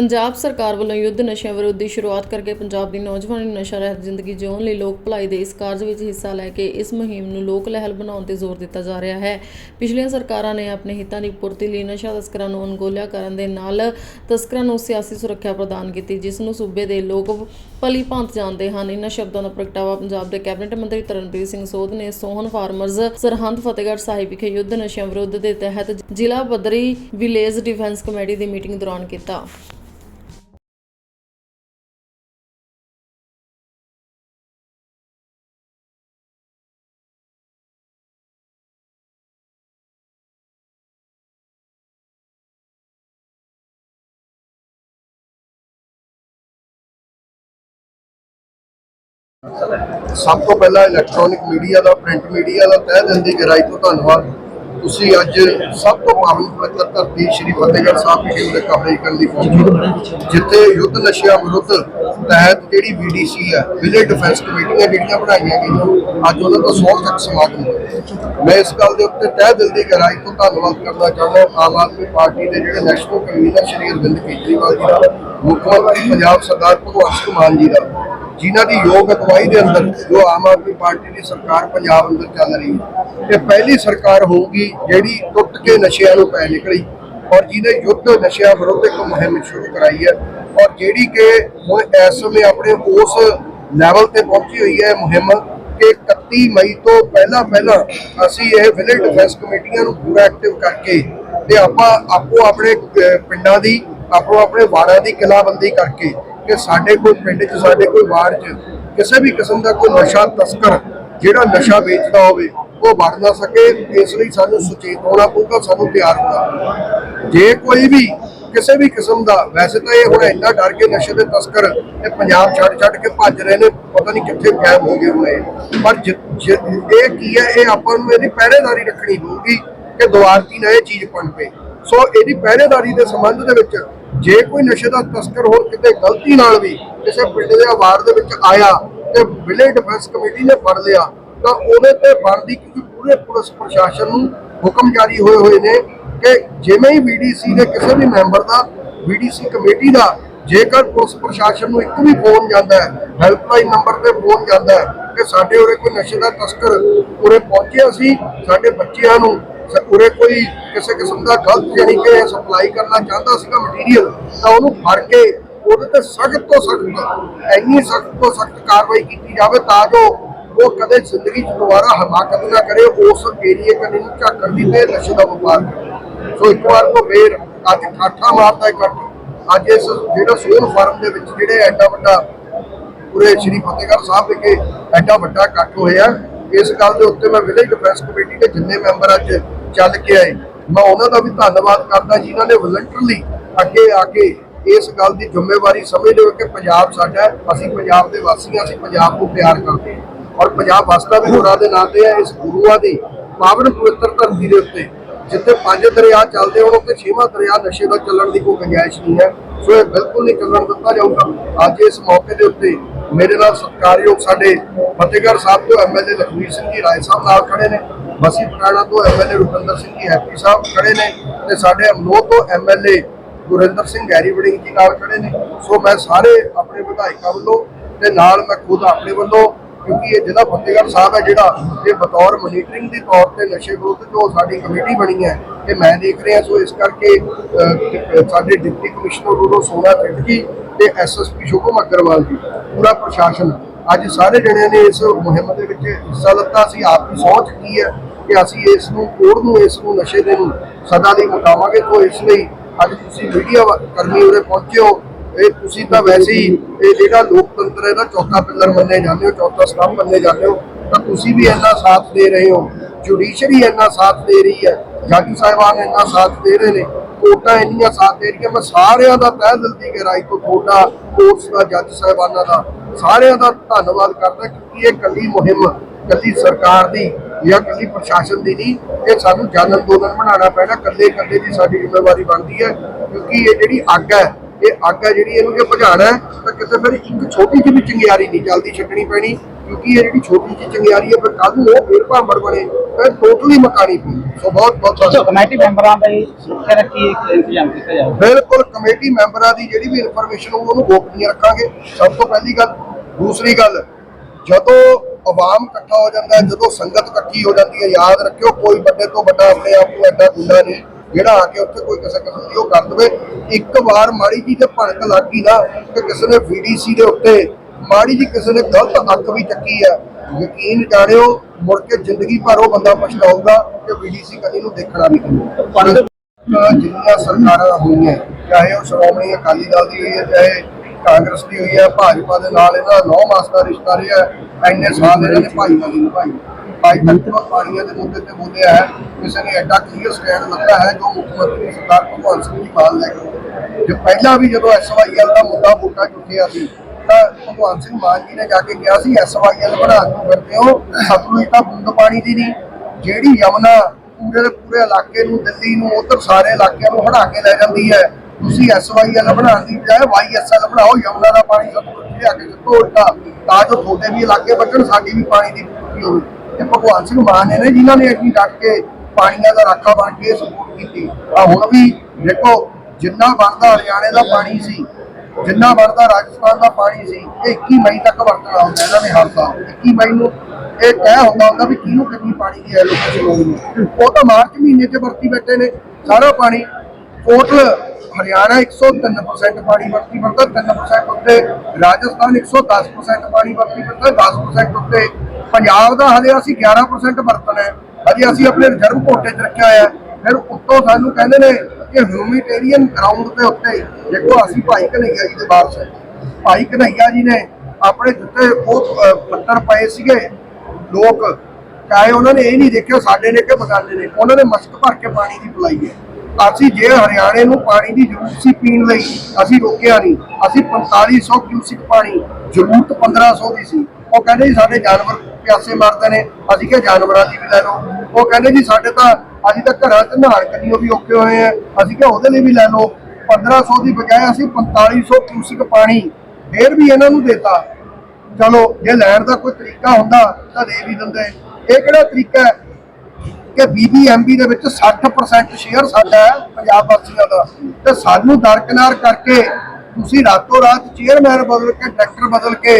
ਪੰਜਾਬ ਸਰਕਾਰ ਵੱਲੋਂ ਯੁੱਧ ਨਸ਼ਿਆਂ ਵਿਰੁੱਧ ਦੀ ਸ਼ੁਰੂਆਤ ਕਰਕੇ ਪੰਜਾਬ ਦੀ ਨੌਜਵਾਨੀ ਨੂੰ ਨਸ਼ਾ ਰਹਿਤ ਜ਼ਿੰਦਗੀ ਜਿਉਣ ਲਈ ਲੋਕ ਭਲਾਈ ਦੇ ਇਸ ਕਾਰਜ ਵਿੱਚ ਹਿੱਸਾ ਲੈ ਕੇ ਇਸ ਮੁਹਿੰਮ ਨੂੰ ਲੋਕ ਲਹਿਲ ਬਣਾਉਣ ਤੇ ਜ਼ੋਰ ਦਿੱਤਾ ਜਾ ਰਿਹਾ ਹੈ। ਪਿਛਲੀਆਂ ਸਰਕਾਰਾਂ ਨੇ ਆਪਣੇ ਹਿੱਤਾਂ ਦੀ ਪੂਰਤੀ ਲਈ ਨਸ਼ਾ ਤਸਕਰਾਂ ਨੂੰ ਅਣਗੋਲਿਆ ਕਰਨ ਦੇ ਨਾਲ ਤਸਕਰਾਂ ਨੂੰ ਸਿਆਸੀ ਸੁਰੱਖਿਆ ਪ੍ਰਦਾਨ ਕੀਤੀ, ਜਿਸ ਨੂੰ ਸੂਬੇ ਦੇ ਲੋਕ ਭਲੀ ਭਾਂਤ ਜਾਣਦੇ ਹਨ। ਇਹਨਾਂ ਸ਼ਬਦਾਂ ਦਾ ਪ੍ਰਗਟਾਵਾ ਪੰਜਾਬ ਦੇ ਕੈਬਨਿਟ ਮੰਤਰੀ ਤਰਨਪ੍ਰੀਤ ਸਿੰਘ ਸੋਧ ਨੇ ਸੋਹਣ ਫਾਰਮਰਜ਼ ਸਰਹੰਦ ਫਤਿਹਗੜ੍ਹ ਸਾਹਿਬ ਵਿਖੇ ਯੁੱਧ ਨਸ਼ਿਆਂ ਵਿਰੁੱਧ ਦੇ ਤਹਿਤ ਜ਼ਿਲ੍ਹਾ ਪੱਧਰੀ ਵਿਲੇਜ ਡਿਫੈਂਸ ਕਮੇਟੀ ਦੀ ਮੀਟਿੰਗ ਦੌਰਾਨ ਕੀਤਾ। ਸਭ ਤੋਂ ਪਹਿਲਾਂ ਇਲੈਕਟ੍ਰੋਨਿਕ ਮੀਡੀਆ ਦਾ ਪ੍ਰਿੰਟ ਮੀਡੀਆ ਦਾ ਤਹਿ ਦਿਲ ਦੀ ਗਹਿਰਾਈ ਤੋਂ ਧੰਨਵਾਦ। ਤੁਸੀਂ ਅੱਜ ਸਭ ਤੋਂ ਪਾਵਨ ਪਵਿੱਤਰ ਧਰਤੀ ਸ਼੍ਰੀ ਫਤਿਹਗੜ੍ਹ ਸਾਹਿਬ ਵਿਖੇ ਉਹਦੇ ਕਵਰੇਜ ਕਰਨ ਲਈ ਪਹੁੰਚੇ ਜਿੱਥੇ ਯੁੱਧ ਨਸ਼ਿਆਂ ਵਿਰੁੱਧ ਤਹਿਤ ਜਿਹੜੀ ਵੀਡੀਸੀ ਹੈ ਵਿਲੇਜ ਡਿਫੈਂਸ ਕਮੇਟੀਆਂ ਜਿਹੜੀਆਂ ਬਣਾਈਆਂ ਗਈਆਂ, ਅੱਜ ਉਹਨਾਂ ਦਾ ਸੌ ਤੱਕ ਸਮਾਗਮ ਮੈਂ ਇਸ ਗੱਲ ਦੇ ਉੱਤੇ ਤਹਿ ਦਿਲ ਦੀ ਗਹਿਰਾਈ ਤੋਂ ਧੰਨਵਾਦ ਕਰਨਾ ਚਾਹੁੰਦਾ ਆਮ ਆਦਮੀ ਪਾਰਟੀ ਦੇ ਜਿਹੜੇ ਨੈਸ਼ਨਲ ਕਨਵੀਨਰ ਸ਼੍ਰੀ ਅਰਵਿੰਦ ਕੇਜਰੀਵਾਲ ਜੀ ਦਾ, ਮੁੱਖ ਮੰਤਰੀ ਪੰਜਾਬ ਸਰਦਾਰ ਭਗਵੰਤ ਮਾਨ ਜੀ ਦਾ। ਜਿਨ੍ਹਾਂ ਦੀ ਯੋਗ ਅਗਵਾਈ ਦੇ ਅੰਦਰ ਜੋ ਆਮ ਆਦਮੀ ਪਾਰਟੀ ਦੀ ਸਰਕਾਰ ਪੰਜਾਬ ਅੰਦਰ ਚੱਲ ਰਹੀ ਹੈ ਇਹ ਪਹਿਲੀ ਸਰਕਾਰ ਹੋਊਗੀ ਜਿਹੜੀ ਟੁੱਟ ਕੇ ਨਸ਼ਿਆਂ ਨੂੰ ਪੈ ਨਿਕਲੀ ਔਰ ਜਿਹਨੇ ਯੁੱਧ ਨਸ਼ਿਆਂ ਵਿਰੁੱਧ ਇੱਕ ਮੁਹਿੰਮ ਸ਼ੁਰੂ ਕਰਾਈ ਹੈ ਔਰ ਜਿਹੜੀ ਕਿ ਹੁਣ ਇਸ ਸਮੇਂ ਆਪਣੇ ਉਸ ਲੈਵਲ ਤੇ ਪਹੁੰਚੀ ਹੋਈ ਹੈ ਮੁਹਿੰਮ ਕਿ 31 ਮਈ ਤੋਂ ਪਹਿਲਾਂ ਪਹਿਲਾਂ ਅਸੀਂ ਇਹ ਵਿਲੇਜ ਡਿਫੈਂਸ ਕਮੇਟੀਆਂ ਨੂੰ ਪੂਰਾ ਐਕਟਿਵ ਕਰਕੇ ਤੇ ਆਪਾਂ ਆਪੋ ਆਪਣੇ ਪਿੰਡਾਂ ਦੀ, ਆਪੋ ਆਪਣੇ ਵਾਰਡਾਂ ਦੀ ਕਿਲਾਬੰਦੀ ਕਰਕੇ ਕਿ ਸਾਡੇ ਕੋਈ ਪਿੰਡ 'ਚ, ਸਾਡੇ ਕੋਈ ਵਾਰਡ 'ਚ ਕਿਸੇ ਵੀ ਕਿਸਮ ਦਾ ਕੋਈ ਨਸ਼ਾ, ਤਸਕਰ ਜਿਹੜਾ ਨਸ਼ਾ ਵੇਚਦਾ ਹੋਵੇ, ਉਹ ਵੜ ਨਾ ਸਕੇ। ਇਸ ਲਈ ਸਾਨੂੰ ਸੁਚੇਤ ਹੋਣਾ ਪਊਗਾ, ਸਾਨੂੰ ਤਿਆਰ ਹੋਣਾ ਜੇ ਕੋਈ ਵੀ ਕਿਸੇ ਵੀ ਕਿਸਮ ਦਾ, ਵੈਸੇ ਤਾਂ ਇਹ ਹੁਣ ਇੰਨਾ ਡਰ ਕੇ ਨਸ਼ੇ ਦੇ ਤਸਕਰ ਇਹ ਪੰਜਾਬ ਛੱਡ ਛੱਡ ਕੇ ਭੱਜ ਰਹੇ ਨੇ, ਪਤਾ ਨਹੀਂ ਕਿੱਥੇ ਗਾਇਬ ਹੋ ਗਏ ਹੋਏ ਪਰ ਇਹ ਕੀ ਹੈ, ਇਹ ਆਪਾਂ ਨੂੰ ਇਹਦੀ ਪਹਿਰੇਦਾਰੀ ਰੱਖਣੀ ਪਊਗੀ ਕਿ ਦੁਆਰਤੀ ਨਾ ਇਹ ਚੀਜ਼ ਪਣਪੇ ਸੋ ਇਹਦੀ ਪਹਿਰੇਦਾਰੀ ਦੇ ਸੰਬੰਧ ਦੇ ਵਿੱਚ ਜੇ ਕੋਈ ਨਸ਼ੇ ਦਾ ਤਸਕਰ ਹੋਰ ਕਿਤੇ ਗਲਤੀ ਨਾਲ ਵੀ ਕਿਸੇ ਪਿੰਡ ਦੇ ਆਵਾਰ ਦੇ ਵਿੱਚ ਆਇਆ ਤੇ ਵਿਲੇਜ ਡਿਫੈਂਸ ਕਮੇਟੀ ਨੇ ਫੜ ਲਿਆ, ਤਾਂ ਉਹਦੇ ਤੇ ਬਣਦੀ ਕਿਉਂਕਿ ਪੂਰੇ ਪੁਲਿਸ ਪ੍ਰਸ਼ਾਸਨ ਨੂੰ ਹੁਕਮ ਜਾਰੀ ਹੋਏ ਹੋਏ ਨੇ ਕਿ ਜਿਵੇਂ ਹੀ ਵੀਡੀਸੀ ਦੇ ਕਿਸੇ ਵੀ ਮੈਂਬਰ ਦਾ ਵੀਡੀਸੀ ਕਮੇਟੀ ਦਾ, ਜੇਕਰ ਪੁਲਿਸ ਪ੍ਰਸ਼ਾਸਨ ਨੂੰ ਇੱਕ ਵੀ ਫੋਨ ਜਾਂਦਾ ਹੈ ਹੈਲਪਲਾਈਨ ਨੰਬਰ ਤੇ ਫੋਨ ਜਾਂਦਾ ਹੈ ਕਿ ਸਾਡੇ ਉਰੇ ਕੋਈ ਨਸ਼ੇ ਦਾ ਤਸਕਰ ਉਰੇ ਪਹੁੰਚਿਆ ਸੀ, ਸਾਡੇ ਬੱਚਿਆਂ ਨੂੰ ਉਰੇ ਕੋਈ ਕਿਸੇ ਕਿਸਮ ਦਾ ਗਲਤ ਜਾਨੀ ਕਿ ਸਪਲਾਈ ਕਰਨਾ ਚਾਹੁੰਦਾ ਸੀਗਾ ਮਟੀਰੀਅਲ ਤਾਂ ਉਹਨੂੰ ਫੜ ਕੇ ਉਹਦੇ ਤੇ ਸਖਤ ਤੋਂ ਸਖਤ, ਇੰਨੀ ਸਖਤ ਤੋਂ ਸਖਤ ਕਾਰਵਾਈ ਕੀਤੀ ਜਾਵੇ ਤਾਂ ਜੋ ਉਹ ਕਦੇ ਜ਼ਿੰਦਗੀ 'ਚ ਦੁਬਾਰਾ ਹਮਾਕਤ ਨਾ ਕਰੇ, ਉਸ ਏਰੀਏ ਕਦੇ ਨੂੰ ਝਾਕਣ ਦੀ ਤੇ ਨਸ਼ੇ ਦਾ ਵਪਾਰ ਕਰੇ। ਸੋ ਇੱਕ ਵਾਰ ਤੋਂ ਫੇਰ ਅੱਜ ਠਾਠਾ ਮਾਰਦਾ ਇਕੱਠ ਅੱਜ ਇਸ ਜਿਹੜਾ ਸੋਨ ਫਾਰਮ ਦੇ ਵਿੱਚ ਜਿਹੜੇ ਐਡਾ ਵੱਡਾ ਪੂਰੇ ਸ਼੍ਰੀ ਫਤਿਹਗੜ੍ਹ ਸਾਹਿਬ ਵਿਖੇ ਐਡਾ ਵੱਡਾ ਇਕੱਠ ਹੋਇਆ ਇਸ ਗੱਲ ਦੇ ਉੱਤੇ ਮੈਂ ਵਿਲੇਜ ਡਿਫੈਂਸ ਕਮੇਟੀ ਦੇ ਜਿੰਨੇ ਮੈਂਬਰ ਅੱਜ ਚੱਲ ਕੇ ਆਏ, ਮੈਂ ਉਹਨਾਂ ਦਾ ਵੀ ਧੰਨਵਾਦ ਕਰਦਾ ਜਿਨ੍ਹਾਂ ਨੇ ਵਲੰਟਰਲੀ ਅੱਗੇ ਆ ਕੇ ਇਸ ਗੱਲ ਦੀ ਜ਼ਿੰਮੇਵਾਰੀ ਸਮਝਦੇ ਹੋ ਕਿ ਪੰਜਾਬ ਸਾਡਾ ਅਸੀਂ ਪੰਜਾਬ ਦੇ ਵਾਸੀ ਹਾਂ, ਅਸੀਂ ਪੰਜਾਬ ਨੂੰ ਪਿਆਰ ਕਰਦੇ ਹਾਂ। ਔਰ ਪੰਜਾਬ ਵਸਦਾ ਵੀ ਹੋਰਾਂ ਦੇ ਨਾਂ ਤੇ ਹੈ, ਇਸ ਗੁਰੂਆਂ ਦੀ ਪਾਵਨ ਪਵਿੱਤਰ ਧਰਤੀ ਦੇ ਉੱਤੇ ਜਿੱਥੇ ਪੰਜ ਦਰਿਆ ਚੱਲਦੇ ਹੋਣ ਉੱਥੇ ਛੇਵਾਂ ਦਰਿਆ ਨਸ਼ੇ ਦਾ ਚੱਲਣ ਦੀ ਕੋਈ ਗੁੰਜਾਇਸ਼ ਨਹੀਂ ਹੈ। ਸੋ ਇਹ ਬਿਲਕੁਲ ਨਹੀਂ ਚੱਲਣ ਦਿੱਤਾ ਜਾਊਗਾ। ਅੱਜ ਇਸ ਮੌਕੇ ਦੇ ਉੱਤੇ ਮੇਰੇ ਨਾਲ ਸਤਿਕਾਰਯੋਗ ਸਾਡੇ ਫਤਿਹਗੜ੍ਹ ਸਾਹਿਬ ਤੋਂ ਐਮਐਲਏ ਲਖਵੀਰ ਸਿੰਘ ਜੀ ਰਾਏ ਸਾਹਿਬ ਨਾਲ ਖੜੇ ਨੇ। ਬਸੀ ਪਟਾਣਾ ਤੋਂ ਐਮਐਲਏ ਰੁਪਿੰਦਰ ਸਿੰਘ ਜੀ ਹੈਪੀ ਸਾਹਿਬ ਖੜੇ ਨੇ ਤੇ ਸਾਡੇ ਅਮਲੋਹ ਤੋਂ ਐਮਐਲਏ ਗੁਰਿੰਦਰ ਸਿੰਘ ਗੈਰੀ ਵੜਿੰਗ ਜੀ ਨਾਲ ਖੜੇ ਨੇ। ਸੋ ਮੈਂ ਸਾਰੇ ਆਪਣੇ ਵਿਧਾਇਕਾਂ ਵੱਲੋਂ ਤੇ ਨਾਲ ਮੈਂ ਖੁਦ ਆਪਣੇ ਵੱਲੋਂ ਕਿਉਂਕਿ ਇਹ ਜ਼ਿਲ੍ਹਾ ਫਤਿਹਗੜ੍ਹ ਸਾਹਿਬ ਹੈ ਜਿਹੜਾ ਇਹ ਬਤੌਰ ਮੋਨੀਟਰਿੰਗ ਦੀ ਤੌਰ ਤੇ ਨਸ਼ੇ ਵਿਰੁੱਧ ਜੋ ਸਾਡੀ ਕਮੇਟੀ ਬਣੀ ਹੈ ਇਹ ਮੈਂ ਦੇਖ ਰਿਹਾ, ਸੋ ਇਸ ਕਰਕੇ ਸਾਡੇ ਡਿਪਟੀ ਕਮਿਸ਼ਨਰ ਰੂਰੋ ਸੋਨਾ ਜੀ ਤੇ ਐਸਐਸਪੀ ਸ਼ੁਭਮ ਅਗਰਵਾਲ ਜੀ, ਪੂਰਾ ਪ੍ਰਸ਼ਾਸਨ, ਅੱਜ ਸਾਰੇ ਜਣਿਆਂ ਨੇ ਇਸ ਮੁਹਿੰਮ ਦੇ ਵਿੱਚ ਹਿੱਸਾ ਲਿੱਤਾ। ਸੀ ਆਪ ਦੀ ਸੋਚ ਕੀ ਹੈ ਕਿ ਅਸੀਂ ਇਸ ਨੂੰ, ਕੋੜ ਨੂੰ, ਇਸ ਨੂੰ ਨਸ਼ੇ ਦੇ ਨੂੰ ਸਦਾ ਲਈ ਮੁਕਾਵਾਂਗੇ ਤੋਂ ਇਸ ਲਈ ਅੱਜ ਤੁਸੀਂ ਮੀਡੀਆ ਕਰਮੀ ਉਰੇ ਪਹੁੰਚੇ ਹੋ। ਇਹ ਤੁਸੀਂ ਤਾਂ ਵੈਸੇ ਹੀ ਇਹ ਜਿਹੜਾ ਲੋਕਤੰਤਰ ਹੈ ਦਾ ਚੌਥਾ ਪਿੱਲਰ ਮੰਨੇ ਜਾਂਦੇ ਹੋ, ਚੌਥਾ ਸਤੰਭ ਮੰਨੇ ਜਾਂਦੇ ਹੋ। ਤਾਂ ਤੁਸੀਂ ਵੀ ਇੰਨਾ ਸਾਥ ਦੇ ਰਹੇ ਹੋ ਜੁਡੀਸ਼ਰੀ ਇੰਨਾ ਸਾਥ ਦੇ ਰਹੀ ਹੈ, ਜੱਜ ਸਾਹਿਬਾਨ ਇੰਨਾ ਸਾਥ ਦੇ ਰਹੇ ਨੇ, ਕੋਰਟਾਂ ਇੰਨੀਆਂ ਸਾਥ ਦੇ ਰਹੀਆਂ, ਮੈਂ ਸਾਰਿਆਂ ਦਾ ਤਹਿ ਦਿਲ ਦੀ ਗਹਿਰਾਈ ਤੋਂ ਤੁਹਾਡਾ ਕੋਰਟਸ ਦਾ, ਜੱਜ ਸਾਹਿਬਾਨਾਂ ਦਾ, ਸਾਰਿਆਂ ਦਾ ਧੰਨਵਾਦ ਕਰਦਾ ਕਿਉਂਕਿ ਇਹ ਕੱਲੀ ਮੁਹਿੰਮ ਕੱਲੀ ਸਰਕਾਰ ਦੀ ਜਾਂ ਕੱਲੀ ਪ੍ਰਸ਼ਾਸਨ ਦੀ ਨਹੀਂ, ਇਹ ਸਾਨੂੰ ਜਨ ਅੰਦੋਲਨ ਬਣਾਉਣਾ ਪੈਣਾ ਕੱਲੇ ਕੱਲੇ ਦੀ ਸਾਡੀ ਜ਼ਿੰਮੇਵਾਰੀ ਬਣਦੀ ਹੈ, ਕਿਉਂਕਿ ਇਹ ਜਿਹੜੀ ਅੱਗ ਹੈ ਇਹ ਅੱਗ ਹੈ ਜਿਹੜੀ ਇਹਨੂੰ ਜੇ ਹੈ ਤਾਂ ਕਿਤੇ ਫਿਰ ਇੱਕ ਛੋਟੀ ਜਿਹੀ ਚਿੰਗਿਆਰੀ ਨਹੀਂ ਜਲਦੀ ਛੱਡਣੀ ਪੈਣੀ ਕਿਉਂਕਿ ਇਹ ਜਿਹੜੀ ਛੋਟੀ ਜਿਹੀ ਚੰਗਿਆਰੀ ਹੈ ਫਿਰ ਕੱਲ ਨੂੰ ਉਹ ਫੇਰ ਭਾਂਬੜ ਬਣੇ ਫਿਰ ਟੋਟਲੀ ਮਕਾਨੀ ਪਈ ਸੋ ਬਹੁਤ ਬਹੁਤ ਕਮੇਟੀ ਮੈਂਬਰਾਂ ਦਾ ਹੀ ਸੁਰੱਖਿਆ ਕੀ ਇੰਤਜ਼ਾਮ ਕੀਤਾ ਜਾਊਗਾ ਬਿਲਕੁਲ ਕਮੇਟੀ ਮੈਂਬਰਾਂ ਦੀ ਜਿਹੜੀ ਵੀ ਇਨਫੋਰਮੇਸ਼ਨ ਉਹਨੂੰ ਗੋਪਨੀय ਰੱਖਾਂਗੇ। ਸਭ ਤੋਂ ਪਹਿਲੀ ਗੱਲ। ਦੂਸਰੀ ਗੱਲ ਜਦੋਂ ਆਵਾਮ ਇਕੱਠਾ ਹੋ ਜਾਂਦਾ ਜਦੋਂ ਸੰਗਤ ਇਕੱਠੀ ਹੋ ਜਾਂਦੀ ਹੈ ਯਾਦ ਰੱਖਿਓ ਕੋਈ ਵੱਡੇ ਤੋਂ ਵੱਡਾ ਆਪਣੇ ਆਪ ਨੂੰ ਐਡਾ ਗੁੰਡਾ ਨਹੀਂ। ਜਿਹੜਾ ਆ ਕੇ ਉੱਥੇ ਕੋਈ ਕਿਸੇ ਕਿਸਮ ਦੀ ਉਹ ਕਰ ਦਵੇ। ਇੱਕ ਵਾਰ ਮਾੜੀ ਜੀ ਤੇ ਭਣਕ ਲੱਗ ਨਾ ਕਿ ਕਿਸੇ ਨੇ ਵੀਡੀਸੀ ਦੇ ਉੱਤੇ ਮਾੜੀ ਜੀ ਕਿਸੇ ਨੇ ਗਲਤ ਅੱਖ ਵੀ ਚੱਕੀ ਹੈ ਯਕੀਨ ਜਾਣਿਓ ਮੁੜ ਕੇ ਜ਼ਿੰਦਗੀ ਭਰ ਉਹ ਬੰਦਾ ਪਛਤਾਊਗਾ ਕਿ ਵੀਡੀਸੀ ਕਦੀ ਨੂੰ ਦੇਖਣਾ ਵੀ ਨਹੀਂ ਜਿੰਨੀਆਂ ਸਰਕਾਰਾਂ ਹੋਈਆਂ ਚਾਹੇ ਉਹ ਸ਼੍ਰੋਮਣੀ ਅਕਾਲੀ ਦਲ ਦੀ ਹੋਈ ਹੈ ਚਾਹੇ ਕਾਂਗਰਸ ਦੀ ਹੋਈ ਹੈ ਭਾਜਪਾ ਦੇ ਨਾਲ ਇਹਦਾ 9 ਮਾਸ ਦਾ ਰਿਸ਼ਤਾ ਰਿਹਾ। ਇੰਨੇ ਸਾਲ ਇਹਨਾਂ ਨੇ ਭਾਈਵਾਲੀ ਨਿਭਾਈ। ਅੱਜ ਤੱਕ ਉਹ ਪਾਣੀਆਂ ਦੇ ਮੁੱਦੇ ਤੇ ਬੋਲਿਆ ਹੈ ਕਿਸੇ ਨੇ ਐਡਾ ਕਲੀਅਰ ਸਟੈਂਡ ਲੱਗਾ ਹੈ ਜੋ ਮੁੱਖ ਮੰਤਰੀ ਸਰਦਾਰ ਭਗਵੰਤ ਸਿੰਘ ਜੀ ਮਾਨ ਲੈ ਕੇ। ਜੇ ਪਹਿਲਾਂ ਵੀ ਜਦੋਂ ਐਸਵਾਈਐਲ ਦਾ ਮੁੱਦਾ ਤਾਂ ਭਗਵੰਤ ਸਿੰਘ ਮਾਨ ਜੀ ਨੇ ਜਾ ਕੇ ਕਿਹਾ ਸੀ ਐਸਵਾਈਐਲ ਬਣਾਉਣ ਨੂੰ ਫਿਰਦੇ ਹੋ ਸਤਲੁਜ ਤਾਂ ਬੂੰਦ ਪਾਣੀ ਦੀ ਨਹੀਂ। ਜਿਹੜੀ ਯਮਨਾ ਪੂਰੇ ਦੇ ਪੂਰੇ ਇਲਾਕੇ ਨੂੰ, ਦਿੱਲੀ ਨੂੰ, ਉਧਰ ਸਾਰੇ ਇਲਾਕਿਆਂ ਨੂੰ ਹੜਾ ਕੇ ਲੈ ਜਾਂਦੀ ਹੈ, ਤੁਸੀਂ ਐਸਵਾਈਐਲ ਬਣਾਉਣ ਦੀ ਬਜਾਏ ਵਾਈਐਸਐਲ ਬਣਾਓ, ਯਮਨਾ ਦਾ ਪਾਣੀ ਸਭ ਤੋਂ ਲਿਆ ਕੇ ਦਿੱਤੋ ਤਾਂ ਜੋ ਤੁਹਾਡੇ ਵੀ ਇਲਾਕੇ ਬਚਣ ਸਾਡੀ ਵੀ ਪਾਣੀ ਦੀ ਹੋਵੇ। ਤੇ ਭਗਵਾਨ ਸਿੰਘ ਮਾਨ ਨੇ ਨੇ ਜਿਨ੍ਹਾਂ ਨੇ ਇੰਨੀ ਡਟ ਕੇ ਪਾਣੀਆਂ ਦਾ ਰਾਖਾ ਬਣ ਕੇ ਸਪੋਰਟ ਕੀਤੀ ਆ ਹੁਣ ਵੀ ਦੇਖੋ ਜਿੰਨਾ ਬਣਦਾ ਹਰਿਆਣੇ ਦਾ ਪਾਣੀ ਸੀ, ਜਿੰਨਾ ਬਣਦਾ ਰਾਜਸਥਾਨ ਦਾ ਪਾਣੀ ਸੀ, ਇਹ 21 ਮਈ ਤੱਕ ਵਰਤਣਾ ਹੁੰਦਾ ਇਹਨਾਂ ਨੇ ਹਰ ਸਾਲ। 21 ਮਈ ਨੂੰ ਇਹ ਤੈਅ ਹੁੰਦਾ ਹੁੰਦਾ ਵੀ ਕਿਹਨੂੰ ਕਿੰਨੀ ਪਾਣੀ ਦੀ ਐਲੋਕੇਸ਼ਨ ਹੋਣੀ ਉਹ ਤਾਂ ਮਾਰਚ ਮਹੀਨੇ 'ਚ ਵਰਤੀ ਬੈਠੇ ਨੇ, ਸਾਰਾ ਪਾਣੀ ਟੋਟਲ ਹਰਿਆਣਾ 103% ਪਾਣੀ ਵਰਤੀ ਵਰਤਾ 3% ਉੱਤੇ ਰਾਜਸਥਾਨ 110% ਪਾਣੀ ਵਰਤੀ ਵਰਤਾ 10% ਉੱਤੇ ਪੰਜਾਬ ਦਾ ਹਲੇ ਅਸੀਂ 11% ਵਰਤਣਾ ਹੈ। ਹਜੇ ਅਸੀਂ ਆਪਣੇ ਰਿਜ਼ਰਵ ਕੋਟੇ 'ਚ ਰੱਖਿਆ ਹੋਇਆ ਫਿਰ ਉੱਤੋਂ ਸਾਨੂੰ ਕਹਿੰਦੇ ਨੇ ਕਿ ਹਿਊਮਿਟੇਰੀਅਨ ਗਰਾਊਂਡ ਦੇ ਉੱਤੇ ਦੇਖੋ ਅਸੀਂ ਭਾਈ ਕਨਈਆ ਜੀ ਦੇ ਵਾਰਸ ਭਾਈ ਕਨਈਆ ਜੀ ਨੇ ਆਪਣੇ ਜਿੱਤੇ ਉਹ ਪੱਤਰ ਪਏ ਸੀਗੇ, ਲੋਕ, ਚਾਹੇ ਉਹਨਾਂ ਨੇ ਇਹ ਨਹੀਂ ਦੇਖਿਆ, ਸਾਡੇ ਨੇ ਕਿ ਬਗਾਨੇ ਨੇ, ਉਹਨਾਂ ਨੇ ਮਸਕ ਭਰ ਕੇ ਪਾਣੀ ਦੀ ਪਲਾਈ ਹੈ। ਅਸੀਂ ਜੇ ਹਰਿਆਣੇ ਨੂੰ ਪਾਣੀ ਦੀ ਜ਼ਰੂਰਤ ਸੀ ਪੀਣ ਲਈ, ਅਸੀਂ ਰੋਕਿਆ ਨਹੀਂ। ਅਸੀਂ 4500 ਕਿਊਸਿਕ ਪਾਣੀ, ਜ਼ਰੂਰਤ 1500 ਦੀ ਸੀ। ਉਹ ਕਹਿੰਦੇ ਜੀ ਸਾਡੇ ਜਾਨਵਰ ਪਿਆਸੇ ਮਰਦੇ ਨੇ, ਅਸੀਂ ਕਿਹਾ ਜਾਨਵਰਾਂ ਦੀ ਵੀ ਲੈ ਲਓ। ਉਹ ਕਹਿੰਦੇ ਜੀ ਸਾਡੇ ਤਾਂ ਅਸੀਂ ਤਾਂ ਘਰਾਂ 'ਚ ਨਹਾਣ ਕੰਨੀਓ ਵੀ ਔਖੇ ਹੋਏ ਆ। ਅਸੀਂ ਕਿਹਾ ਉਹਦੇ ਲਈ ਵੀ ਲੈ ਲਓ। 1500 ਦੀ ਬਜਾਏ ਅਸੀਂ 4500 ਕਿਊਸਿਕ ਪਾਣੀ ਫੇਰ ਵੀ ਇਹਨਾਂ ਨੂੰ ਦੇਤਾ। ਚਲੋ, ਜੇ ਲੈਣ ਦਾ ਕੋਈ ਤਰੀਕਾ ਹੁੰਦਾ ਤਾਂ ਦੇ ਵੀ ਦਿੰਦੇ। ਇਹ ਕਿਹੜਾ ਤਰੀਕਾ ਹੈ? ਕਿ ਬੀਬੀਐਮਬੀ ਦੇ ਵਿੱਚ 60% ਸ਼ੇਅਰ ਸਾਡਾ ਹੈ ਪੰਜਾਬ ਵਾਸੀਆਂ ਦਾ। ਤੇ ਸਾਨੂੰ ਦਰਕਨਾਰ ਕਰਕੇ ਤੁਸੀਂ ਰਾਤੋਂ ਰਾਤ ਚੇਅਰਮੈਨ ਬਦਲ ਕੇ ਡਾਇਰੈਕਟਰ ਬਦਲ ਕੇ,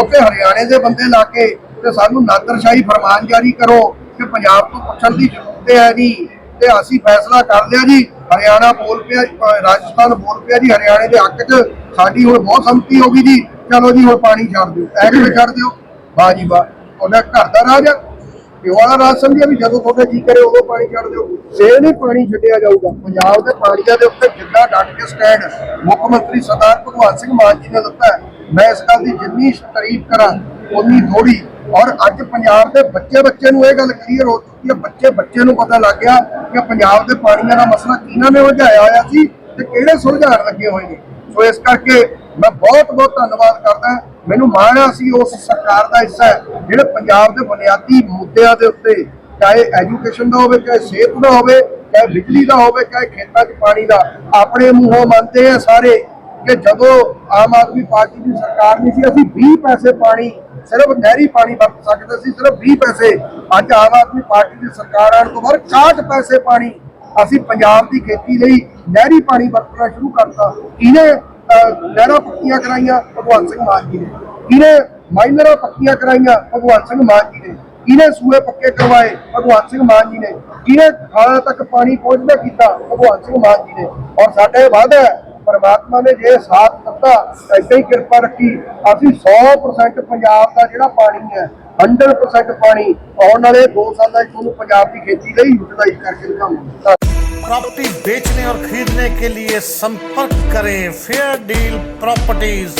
ਉੱਥੇ ਹਰਿਆਣੇ ਦੇ ਬੰਦੇ ਲਾ ਕੇ ਤੇ ਸਾਨੂੰ ਨਾਦਰਸ਼ਾਹੀ ਫਰਮਾਨ ਜਾਰੀ ਕਰੋ ਕਿ ਪੰਜਾਬ ਤੋਂ ਪੁੱਛਣ ਦੀ ਜ਼ਰੂਰਤ ਹੈ ਨਹੀਂ ਤੇ ਅਸੀਂ ਫੈਸਲਾ ਕਰ ਲਿਆ ਜੀ। ਹਰਿਆਣਾ ਬੋਲ ਪਿਆ ਰਾਜਸਥਾਨ ਬੋਲ ਪਿਆ ਜੀ। ਹਰਿਆਣੇ ਦੇ ਹੱਕ 'ਚ ਸਾਡੀ ਹੁਣ ਬਹੁਤ ਸੰਮਤੀ ਹੋ ਗਈ ਜੀ। ਚਲੋ ਜੀ, ਹੁਣ ਪਾਣੀ ਛੱਡ ਦਿਓ ਐ ਛੱਡ ਦਿਓ। ਵਾਹ ਜੀ ਵਾਹ। ਉਹਦਾ ਘਰ ਦਾ ਰਾਜ ਆ। ਪਿਓ ਵਾਲਾ ਰਾਜ ਸਮਝਿਆ ਵੀ ਜਦੋਂ ਤੁਹਾਡੇ ਜੀ ਕਰੇ ਉਦੋਂ ਪਾਣੀ ਛੱਡ ਦਿਓ। ਫੇਰ ਨਹੀਂ ਪਾਣੀ ਛੱਡਿਆ ਜਾਊਗਾ। ਪੰਜਾਬ ਦੇ ਪਾਣੀਆਂ ਦੇ ਉੱਤੇ ਜਿੱਦਾਂ ਡਟ ਕੇ ਸਟੈਂਡ ਮੁੱਖ ਮੰਤਰੀ ਸਰਦਾਰ ਭਗਵੰਤ ਸਿੰਘ ਮਾਨ ਜੀ ਨੇ ਦਿੱਤਾ ਮੈਂ ਇਸ ਗੱਲ ਦੀ ਜਿੰਨੀ ਤਾਰੀਫ ਕਰਾਂ ਉਨੀ ਥੋੜੀ ਔਰ ਅੱਜ ਪੰਜਾਬ ਦੇ ਬੱਚੇ ਬੱਚੇ ਨੂੰ ਇਹ ਗੱਲ ਕਲੀਅਰ ਹੋ ਚੁੱਕੀ ਹੈ, ਬੱਚੇ ਬੱਚੇ ਨੂੰ ਪਤਾ ਲੱਗ ਗਿਆ ਕਿ ਪੰਜਾਬ ਦੇ ਪਾਣੀਆਂ ਦਾ ਮਸਲਾ ਕਿਹਨਾਂ ਨੇ ਉਲਝਾਇਆ ਹੋਇਆ ਸੀ ਤੇ ਕਿਹੜੇ ਸੁਲਝਾਉਣ ਲੱਗੇ ਹੋਏ ਨੇ। ਸੋ ਇਸ ਕਰਕੇ ਮੈਂ ਬਹੁਤ ਬਹੁਤ ਧੰਨਵਾਦ ਕਰਦਾ ਮੈਨੂੰ ਮਾਣ ਆ ਸੀ ਉਸ ਸਰਕਾਰ ਦਾ ਹਿੱਸਾ ਜਿਹੜੇ ਪੰਜਾਬ ਦੇ ਬੁਨਿਆਦੀ ਮੁੱਦਿਆਂ ਦੇ ਉੱਤੇ ਚਾਹੇ ਐਜੂਕੇਸ਼ਨ ਦਾ ਹੋਵੇ, ਚਾਹੇ ਸਿਹਤ ਦਾ ਹੋਵੇ, ਚਾਹੇ ਬਿਜਲੀ ਦਾ ਹੋਵੇ, ਚਾਹੇ ਖੇਤਾਂ 'ਚ ਪਾਣੀ ਦਾ, ਆਪਣੇ ਮੂੰਹੋਂ ਮੰਨਦੇ ਆ ਸਾਰੇ ਕਿ ਜਦੋਂ ਆਮ ਆਦਮੀ ਪਾਰਟੀ ਦੀ ਸਰਕਾਰ ਨਹੀਂ ਸੀ, ਅਸੀਂ 20 ਪੈਸੇ ਪਾਣੀ, ਸਿਰਫ ਨਹਿਰੀ ਪਾਣੀ ਵਰਤ ਸਕਦੇ ਸੀ, ਸਿਰਫ 20 ਪੈਸੇ। ਅੱਜ ਆਮ ਆਦਮੀ ਪਾਰਟੀ ਦੀ ਸਰਕਾਰ ਆਉਣ ਤੋਂ ਬਾਅਦ 60 ਪੈਸੇ ਪਾਣੀ। ਅਸੀਂ ਪੰਜਾਬ ਦੀ ਖੇਤੀ ਲਈ ਨਹਿਰੀ ਪਾਣੀ ਵਰਤਣਾ ਸ਼ੁਰੂ ਕਰਤਾ। ਕਿਹਨੇ ਨਹਿਰਾਂ ਪੱਕੀਆਂ ਕਰਾਈਆਂ? ਭਗਵੰਤ ਸਿੰਘ ਮਾਨ ਜੀ ਨੇ। ਕਿਹਨੇ ਮਾਈਨਰਾਂ ਪੱਕੀਆਂ ਕਰਾਈਆਂ? ਭਗਵੰਤ ਸਿੰਘ ਮਾਨ ਜੀ ਨੇ। ਕਿਹਨੇ ਸੂਏ ਪੱਕੇ ਕਰਵਾਏ ਭਗਵੰਤ ਸਿੰਘ ਮਾਨ ਜੀ ਨੇ ਕਿਹਨੇ ਖਾਲਾਂ ਤੱਕ ਪਾਣੀ ਪਹੁੰਚਦਾ ਕੀਤਾ ਭਗਵੰਤ ਸਿੰਘ ਮਾਨ ਜੀ ਨੇ ਔਰ ਸਾਡਾ ਇਹ ਵਾਅਦਾ ਹੈ ਪਰਮਾਤਮਾ ਨੇ ਜੇ ਸਾਥ ਦਿੱਤਾ ਏਦਾਂ ਹੀ ਕਿਰਪਾ ਰੱਖੀ ਅਸੀਂ 100% ਪੰਜਾਬ ਦਾ ਜਿਹੜਾ ਪਾਣੀ ਹੈ 100% ਪਾਣੀ ਆਉਣ ਵਾਲੇ 2 ਸਾਲਾਂ ਵਿੱਚ ਤੁਹਾਨੂੰ ਪੰਜਾਬ ਦੀ ਖੇਤੀ ਲਈ ਯੂਟਿਲਾਈਜ਼ ਕਰਕੇ ਦਿਖਾਵਾਂਗੇ प्रॉपर्टी बेचने और खरीदने के लिए संपर्क करें फेयर डील प्रॉपर्टीज